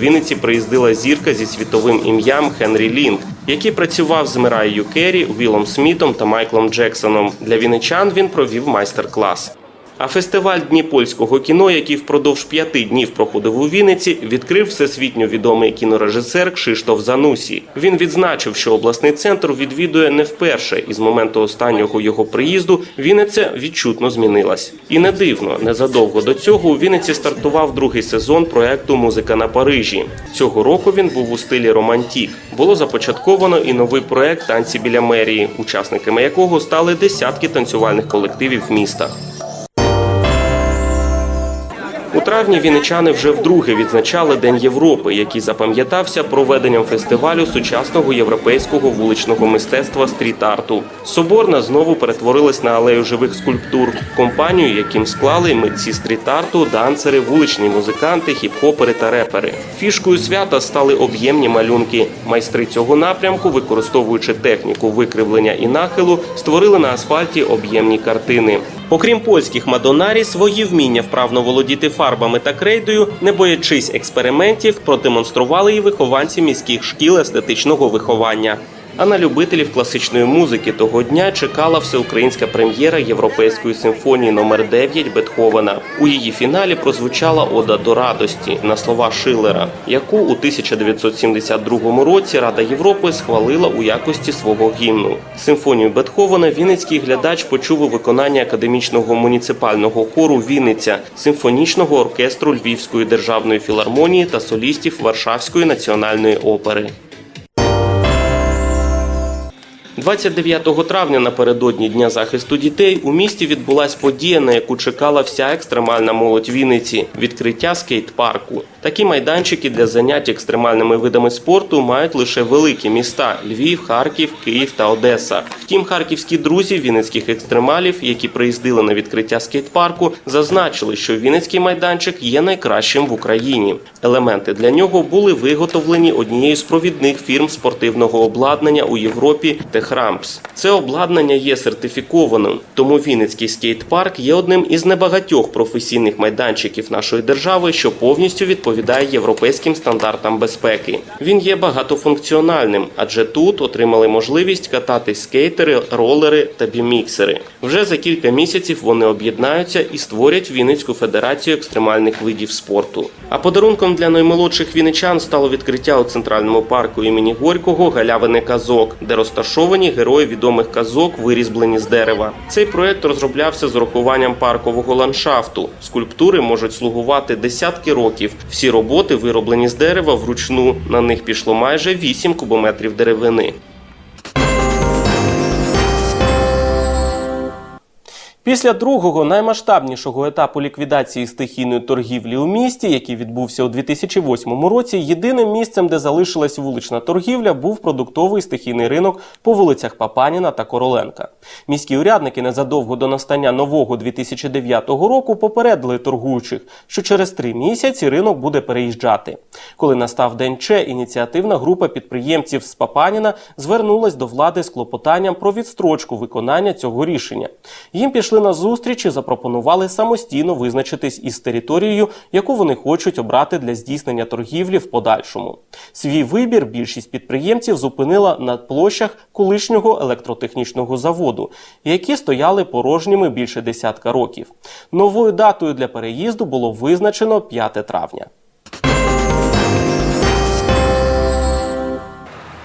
Вінниці приїздила зірка зі світовим ім'ям Хенрі Лінк, який працював з Мираєю Керрі, Вілом Смітом та Майклом Джексоном. Для вінничан він провів майстер-клас. А фестиваль Дні польського кіно, який впродовж п'яти днів проходив у Вінниці, відкрив всесвітньо відомий кінорежисер Кшиштоф Занусі. Він відзначив, що обласний центр відвідує не вперше, і з моменту останнього його приїзду Вінниця відчутно змінилась. І не дивно, незадовго до цього у Вінниці стартував другий сезон проекту Музика на Парижі. Цього року він був у стилі романтік. Було започатковано і новий проект Танці біля мерії, учасниками якого стали десятки танцювальних колективів міста. У травні вінничани вже вдруге відзначали День Європи, який запам'ятався проведенням фестивалю сучасного європейського вуличного мистецтва стріт-арту. Соборна знову перетворилась на алею живих скульптур, компанію, яким склали митці стріт-арту, данцери, вуличні музиканти, хіп-хопери та репери. Фішкою свята стали об'ємні малюнки. Майстри цього напрямку, використовуючи техніку викривлення і нахилу, створили на асфальті об'ємні картини. Окрім польських мадонарі, свої вміння вправно володіти фарбами та крейдою, не боячись експериментів, продемонстрували і вихованці міських шкіл естетичного виховання. А на любителів класичної музики того дня чекала всеукраїнська прем'єра Європейської симфонії номер 9 Бетховена. У її фіналі прозвучала Ода до радості на слова Шиллера, яку у 1972 році Рада Європи схвалила у якості свого гімну. Симфонію Бетховена Вінницький глядач почув у виконанні академічного муніципального хору Вінниця, симфонічного оркестру Львівської державної філармонії та солістів Варшавської національної опери. 29 травня напередодні Дня захисту дітей у місті відбулась подія, на яку чекала вся екстремальна молодь Вінниці відкриття скейт-парку. Такі майданчики для занять екстремальними видами спорту мають лише великі міста Львів, Харків, Київ та Одеса. Втім, харківські друзі вінницьких екстремалів, які приїздили на відкриття скейт-парку, зазначили, що Вінницький майданчик є найкращим в Україні. Елементи для нього були виготовлені однією з провідних фірм спортивного обладнання у Європі Техрампс. Це обладнання є сертифікованим, тому Вінницький скейт-парк є одним із небагатьох професійних майданчиків нашої держави, що повністю відповідає європейським стандартам безпеки. Він є багатофункціональним, адже тут отримали можливість кататись скейтери, ролери та біміксери. Вже за кілька місяців вони об'єднаються і створять Вінницьку федерацію екстремальних видів спорту. А подарунком для наймолодших вінничан стало відкриття у центральному парку імені Горького галявини казок, де розташовані герої відомих казок, вирізблені з дерева. Цей проект розроблявся з урахуванням паркового ландшафту. Скульптури можуть слугувати десятки років. Всі роботи вироблені з дерева вручну. На них пішло майже 8 кубометрів деревини. Після другого наймасштабнішого етапу ліквідації стихійної торгівлі у місті, який відбувся у 2008 році, єдиним місцем, де залишилась вулична торгівля, був продуктовий стихійний ринок по вулицях Папаніна та Короленка. Міські урядники незадовго до настання нового 2009 року попередили торгуючих, що через три місяці ринок буде переїжджати. Коли настав день Че, ініціативна група підприємців з Папаніна звернулась до влади з клопотанням про відстрочку виконання цього рішення. Їм пішли на зустріч і запропонували самостійно визначитись із територією, яку вони хочуть обрати для здійснення торгівлі в подальшому. Свій вибір більшість підприємців зупинила на площах колишнього електротехнічного заводу, які стояли порожніми більше десятка років. Новою датою для переїзду було визначено 5 травня.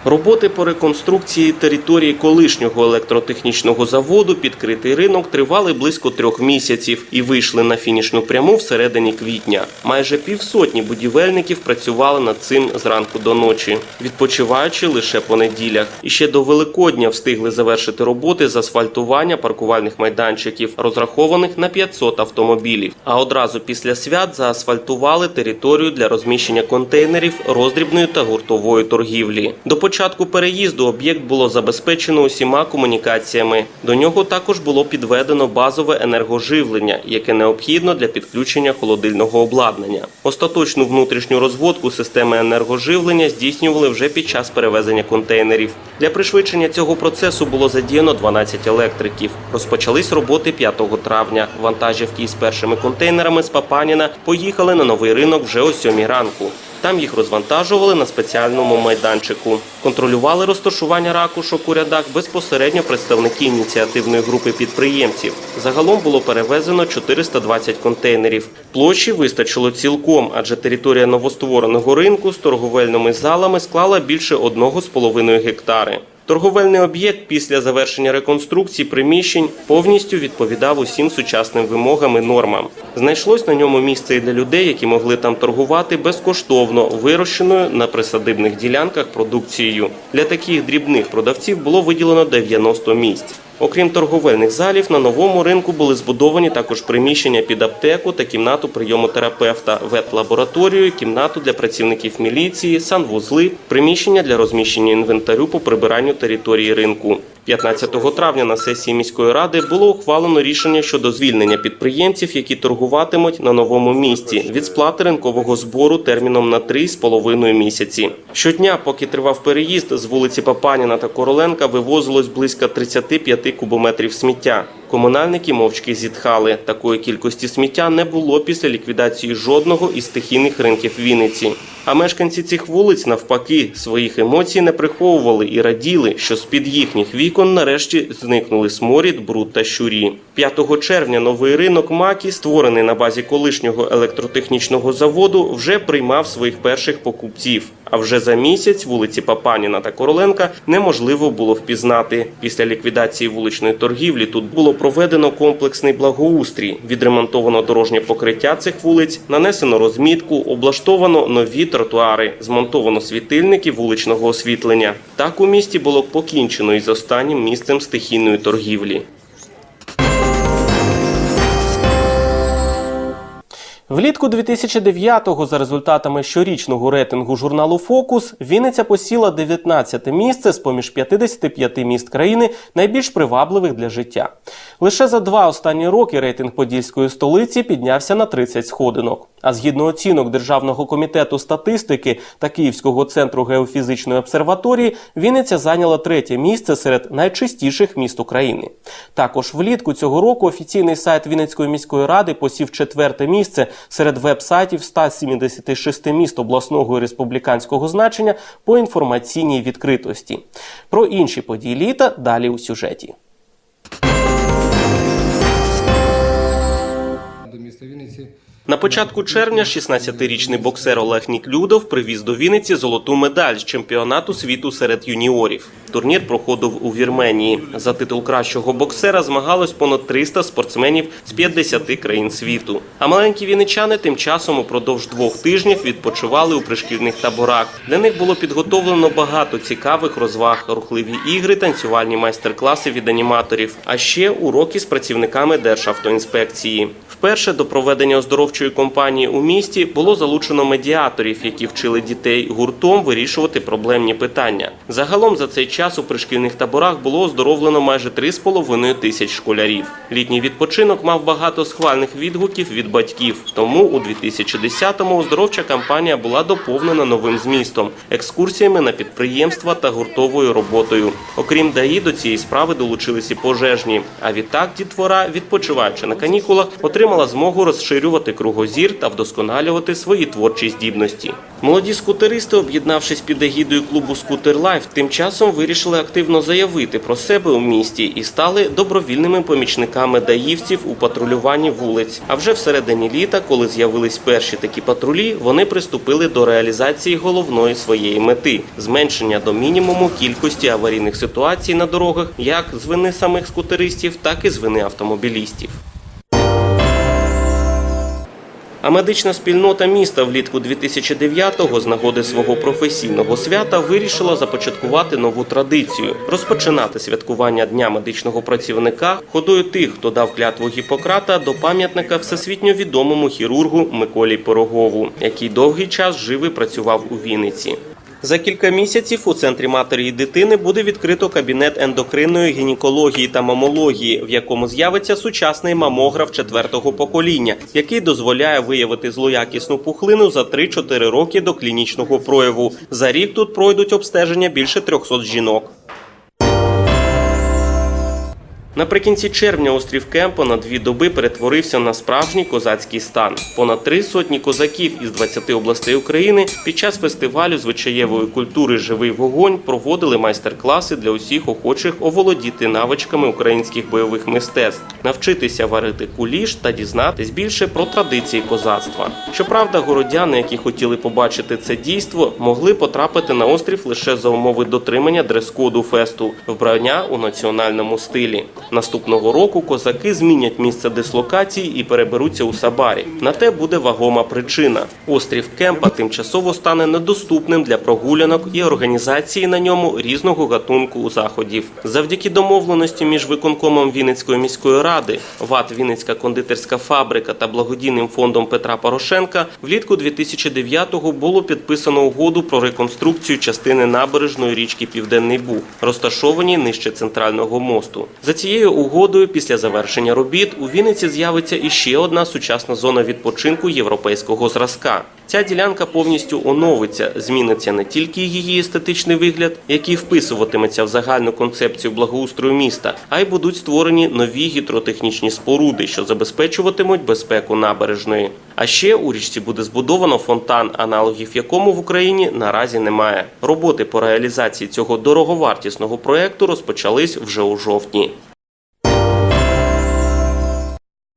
Роботи по реконструкції території колишнього електротехнічного заводу підкритий ринок тривали близько трьох місяців і вийшли на фінішну пряму всередині квітня. Майже півсотні будівельників працювали над цим зранку до ночі, відпочиваючи лише по неділях. І ще до Великодня встигли завершити роботи з асфальтування паркувальних майданчиків, розрахованих на 500 автомобілів. А одразу після свят заасфальтували територію для розміщення контейнерів роздрібної та гуртової торгівлі. До початку переїзду об'єкт було забезпечено усіма комунікаціями. До нього також було підведено базове енергоживлення, яке необхідно для підключення холодильного обладнання. Остаточну внутрішню розводку системи енергоживлення здійснювали вже під час перевезення контейнерів. Для пришвидшення цього процесу було задіяно 12 електриків. Розпочались роботи 5 травня. Вантажівки із першими контейнерами з Папаніна поїхали на новий ринок вже о 7 ранку. Там їх розвантажували на спеціальному майданчику. Контролювали розташування ракушок у рядах безпосередньо представники ініціативної групи підприємців. Загалом було перевезено 420 контейнерів. Площі вистачило цілком, адже територія новоствореного ринку з торговельними залами склала більше 1,5 гектари. Торговельний об'єкт після завершення реконструкції приміщень повністю відповідав усім сучасним вимогам і нормам. Знайшлось на ньому місце і для людей, які могли там торгувати безкоштовно вирощеною на присадибних ділянках продукцією. Для таких дрібних продавців було виділено 90 місць. Окрім торговельних залів, на новому ринку були збудовані також приміщення під аптеку та кімнату прийому терапевта, ветлабораторію, кімнату для працівників міліції, санвузли, приміщення для розміщення інвентарю по прибиранню території ринку. 15 травня на сесії міської ради було ухвалено рішення щодо звільнення підприємців, які торгуватимуть на новому місці від сплати ринкового збору терміном на 3,5 місяці. Щодня, поки тривав переїзд, з вулиці Папаніна та Короленка вивозилось близько 35 кубометрів сміття. Комунальники мовчки зітхали. Такої кількості сміття не було після ліквідації жодного із стихійних ринків Вінниці. А мешканці цих вулиць, навпаки, своїх емоцій не приховували і раділи, що з-під їхніх вікон нарешті зникнули сморід, бруд та щурі. 5 червня новий ринок Макі, створений на базі колишнього електротехнічного заводу, вже приймав своїх перших покупців. А вже за місяць вулиці Папаніна та Короленка неможливо було впізнати. Після ліквідації вуличної торгівлі тут було проведено комплексний благоустрій, відремонтовано дорожнє покриття цих вулиць, нанесено розмітку, облаштовано нові тротуари, змонтовано світильники вуличного освітлення. Так у місті було покінчено із останнім місцем стихійної торгівлі. Влітку 2009-го за результатами щорічного рейтингу журналу Фокус Вінниця посіла 19 місце з поміж 55 міст країни найбільш привабливих для життя. Лише за два останні роки рейтинг подільської столиці піднявся на 30 сходинок. А згідно оцінок Державного комітету статистики та Київського центру геофізичної обсерваторії, Вінниця зайняла третє місце серед найчистіших міст України. Також влітку цього року офіційний сайт Вінницької міської ради посів четверте місце серед веб-сайтів 176 міст обласного і республіканського значення по інформаційній відкритості. Про інші події літа далі у сюжеті. до міста Вінниці. На початку червня 16-річний боксер Олег Ніклюдов привіз до Вінниці золоту медаль з чемпіонату світу серед юніорів. Турнір проходив у Вірменії. За титул кращого боксера змагалось понад 300 спортсменів з 50 країн світу. А маленькі вінничани тим часом упродовж двох тижнів відпочивали у пришкільних таборах. Для них було підготовлено багато цікавих розваг, рухливі ігри, танцювальні майстер-класи від аніматорів, а ще уроки з працівниками Державтоінспекції. Вперше до проведення оздоровчої кампанії у місті було залучено медіаторів, які вчили дітей гуртом вирішувати проблемні питання. Загалом за цей час у пришкільних таборах було оздоровлено майже 3,5 тисяч школярів. Літній відпочинок мав багато схвальних відгуків від батьків. Тому у 2010-му оздоровча кампанія була доповнена новим змістом, екскурсіями на підприємства та гуртовою роботою. Окрім ДАІ, до цієї справи долучилися і пожежні. А відтак дітвора, відпочиваючи на канікулах, отримала змогу розширювати кругозір та вдосконалювати свої творчі здібності. Молоді скутеристи, об'єднавшись під егідою клубу Скутер Лайф, тим часом вирішили активно заявити про себе у місті і стали добровільними помічниками даївців у патрулюванні вулиць. А вже всередині літа, коли з'явились перші такі патрулі, вони приступили до реалізації головної своєї мети зменшення до мінімуму кількості аварійних ситуацій на дорогах, як з вини самих скутеристів, так і з вини автомобілістів. А медична спільнота міста влітку 2009-го з нагоди свого професійного свята вирішила започаткувати нову традицію розпочинати святкування Дня медичного працівника ходою тих, хто дав клятву Гіппократа до пам'ятника всесвітньо відомому хірургу Миколі Пирогову, який довгий час жив і працював у Вінниці. За кілька місяців у центрі матері і дитини буде відкрито кабінет ендокринної гінекології та мамології, в якому з'явиться сучасний мамограф четвертого покоління, який дозволяє виявити злоякісну пухлину за 3-4 роки до клінічного прояву. За рік тут пройдуть обстеження більше 300 жінок. Наприкінці червня острів Кемпо на дві доби перетворився на справжній козацький стан. Понад три сотні козаків із 20 областей України під час фестивалю звичаєвої культури Живий вогонь проводили майстер-класи для усіх охочих оволодіти навичками українських бойових мистецтв, навчитися варити куліш та дізнатись більше про традиції козацтва. Щоправда, городяни, які хотіли побачити це дійство, могли потрапити на острів лише за умови дотримання дрес-коду фесту вбрання у національному стилі. Наступного року козаки змінять місце дислокації і переберуться у Сабарі. На те буде вагома причина. Острів Кемпа тимчасово стане недоступним для прогулянок і організації на ньому різного гатунку заходів. Завдяки домовленості між виконкомом Вінницької міської ради, ВАТ Вінницька кондитерська фабрика та благодійним фондом Петра Порошенка влітку 2009-го було підписано угоду про реконструкцію частини набережної річки Південний Буг, розташованій нижче центрального мосту. За цією угодою, після завершення робіт у Вінниці з'явиться іще одна сучасна зона відпочинку європейського зразка. Ця ділянка повністю оновиться, зміниться не тільки її естетичний вигляд, який вписуватиметься в загальну концепцію благоустрою міста, а й будуть створені нові гідротехнічні споруди, що забезпечуватимуть безпеку набережної. А ще у річці буде збудовано фонтан, аналогів якому в Україні наразі немає. Роботи по реалізації цього дороговартісного проекту розпочались вже у жовтні.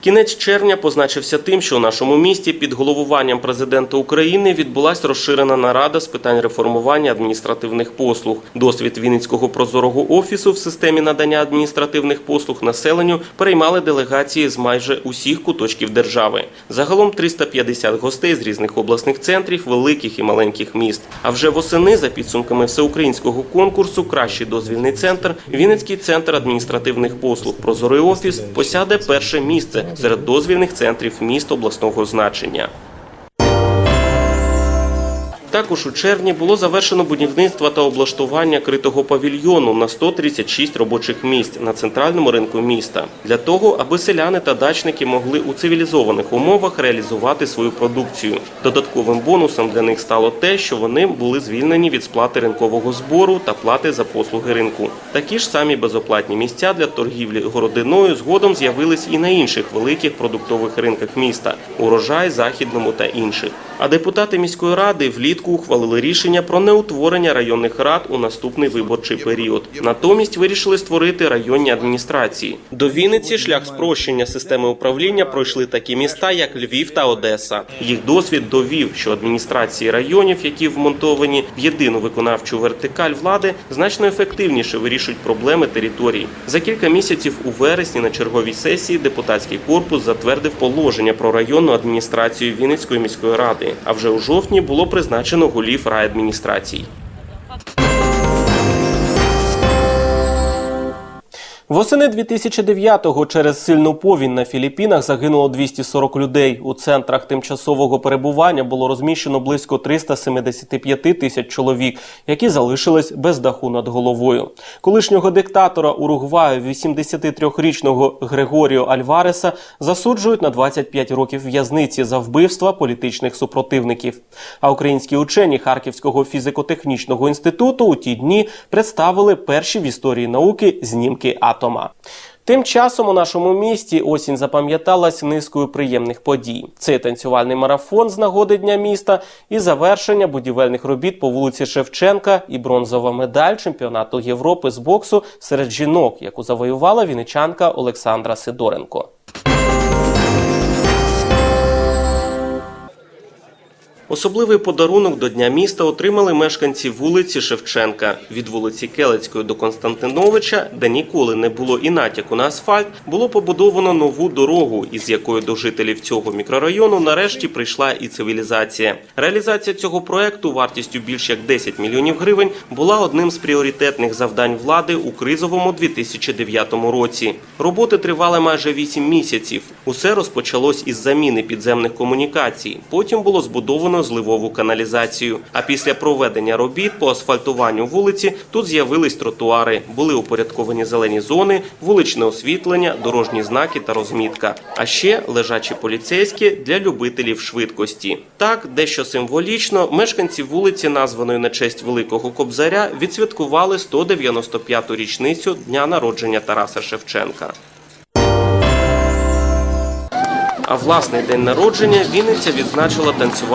Кінець червня позначився тим, що у нашому місті під головуванням президента України відбулася розширена нарада з питань реформування адміністративних послуг. Досвід Вінницького прозорого офісу в системі надання адміністративних послуг населенню переймали делегації з майже усіх куточків держави. Загалом 350 гостей з різних обласних центрів, великих і маленьких міст. А вже восени, за підсумками всеукраїнського конкурсу, кращий дозвільний центр Вінницький центр адміністративних послуг Прозорий офіс посяде перше місце серед дозвільних центрів міст обласного значення. Також у червні було завершено будівництво та облаштування критого павільйону на 136 робочих місць на центральному ринку міста для того, аби селяни та дачники могли у цивілізованих умовах реалізувати свою продукцію. Додатковим бонусом для них стало те, що вони були звільнені від сплати ринкового збору та плати за послуги ринку. Такі ж самі безоплатні місця для торгівлі городиною згодом з'явились і на інших великих продуктових ринках міста урожай, західному та інших. А депутати міської ради влітку ухвалили рішення про неутворення районних рад у наступний виборчий період. Натомість вирішили створити районні адміністрації. До Вінниці шлях спрощення системи управління пройшли такі міста, як Львів та Одеса. Їх досвід довів, що адміністрації районів, які вмонтовані в єдину виконавчу вертикаль влади, значно ефективніше вирішують проблеми території. За кілька місяців у вересні на черговій сесії депутатський корпус затвердив положення про районну адміністрацію Вінницької міської ради. А вже у жовтні було призначено голів райадміністрацій. Восени 2009-го через сильну повінь на Філіппінах загинуло 240 людей. У центрах тимчасового перебування було розміщено близько 375 тисяч чоловік, які залишились без даху над головою. Колишнього диктатора Уругваю, 83-річного Грегоріо Альвареса, засуджують на 25 років в'язниці за вбивства політичних супротивників. А українські учені Харківського фізико-технічного інституту у ті дні представили перші в історії науки знімки атома. Тим часом у нашому місті осінь запам'яталась низкою приємних подій. Це танцювальний марафон з нагоди дня міста і завершення будівельних робіт по вулиці Шевченка і бронзова медаль чемпіонату Європи з боксу серед жінок, яку завоювала вінничанка Олександра Сидоренко. Особливий подарунок до Дня міста отримали мешканці вулиці Шевченка. Від вулиці Келецької до Константиновича, де ніколи не було і натяку на асфальт, було побудовано нову дорогу, із якою до жителів цього мікрорайону нарешті прийшла і цивілізація. Реалізація цього проекту вартістю більш як 10 мільйонів гривень була одним з пріоритетних завдань влади у кризовому 2009 році. Роботи тривали майже 8 місяців. Усе розпочалось із заміни підземних комунікацій. Потім було збудовано зливову каналізацію. А після проведення робіт по асфальтуванню вулиці тут з'явились тротуари, були упорядковані зелені зони, вуличне освітлення, дорожні знаки та розмітка. А ще лежачі поліцейські для любителів швидкості. Так, дещо символічно, мешканці вулиці, названої на честь Великого Кобзаря, відсвяткували 195-ту річницю дня народження Тараса Шевченка. А власний день народження Вінниця відзначила танцювальною